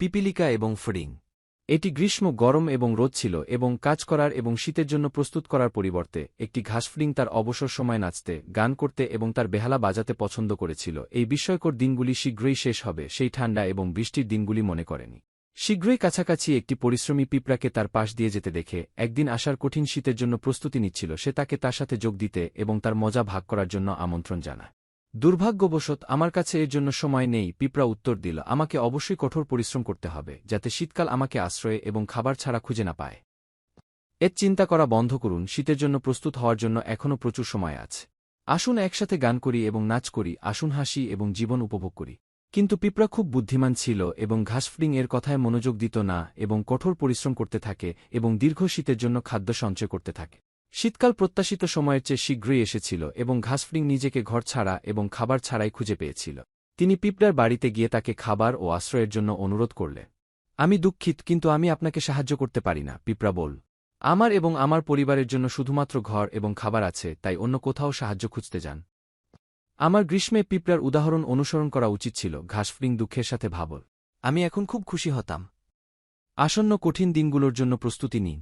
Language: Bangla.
পিপিলিকা এবং ফড়িং। এটি গ্রীষ্ম, গরম এবং রোদ ছিল এবং কাজ করার এবং শীতের জন্য প্রস্তুত করার পরিবর্তে একটি ঘাসফড়িং তার অবসর সময় নাচতে, গান করতে এবং তার বেহালা বাজাতে পছন্দ করেছিল। এই বিস্ময়কর দিনগুলি শীঘ্রই শেষ হবে, সেই ঠান্ডা এবং বৃষ্টির দিনগুলি মনে করেনি। শীঘ্রই কাছাকাছি একটি পরিশ্রমী পিঁপড়াকে তার পাশ দিয়ে যেতে দেখে একদিন আসার কঠিন শীতের জন্য প্রস্তুতি নিচ্ছিল। সে তাকে তার সাথে যোগ দিতে এবং তার মজা ভাগ করার জন্য আমন্ত্রণ জানায়। দুর্ভাগ্যবশত আমার কাছে এর জন্য সময় নেই, পিঁপড়া উত্তর দিল, আমাকে অবশ্যই কঠোর পরিশ্রম করতে হবে, যাতে শীতকাল আমাকে আশ্রয় এবং খাবার ছাড়া খুঁজে না পায়। এর চিন্তা করা বন্ধ করুন, শীতের জন্য প্রস্তুত হওয়ার জন্য এখনও প্রচুর সময় আছে। আসুন একসাথে গান করি এবং নাচ করি, আসুন হাসি এবং জীবন উপভোগ করি। কিন্তু পিঁপড়া খুব বুদ্ধিমান ছিল এবং ঘাসফ্রিং এর কথায় মনোযোগ দিত না এবং কঠোর পরিশ্রম করতে থাকে এবং দীর্ঘ শীতের জন্য খাদ্য সঞ্চয় করতে থাকে। শীতকাল প্রত্যাশিত সময়ের চেয়ে শীঘ্রই এসেছিল এবং ঘাসফ্রিং নিজেকে ঘর ছাড়া এবং খাবার ছাড়াই খুঁজে পেয়েছিল। তিনি পিঁপড়ার বাড়িতে গিয়ে তাকে খাবার ও আশ্রয়ের জন্য অনুরোধ করলে, আমি দুঃখিত, কিন্তু আমি আপনাকে সাহায্য করতে পারি না পিঁপড়া বল আমার এবং আমার পরিবারের জন্য শুধুমাত্র ঘর এবং খাবার আছে, তাই অন্য কোথাও সাহায্য খুঁজতে যান। আমার গ্রীষ্মে পিঁপড়ার উদাহরণ অনুসরণ করা উচিত ছিল ঘাসফ্রিং দুঃখের সাথে ভাবল। আমি এখন খুব খুশি হতাম। আসন্ন কঠিন দিনগুলোর জন্য প্রস্তুতি নিন।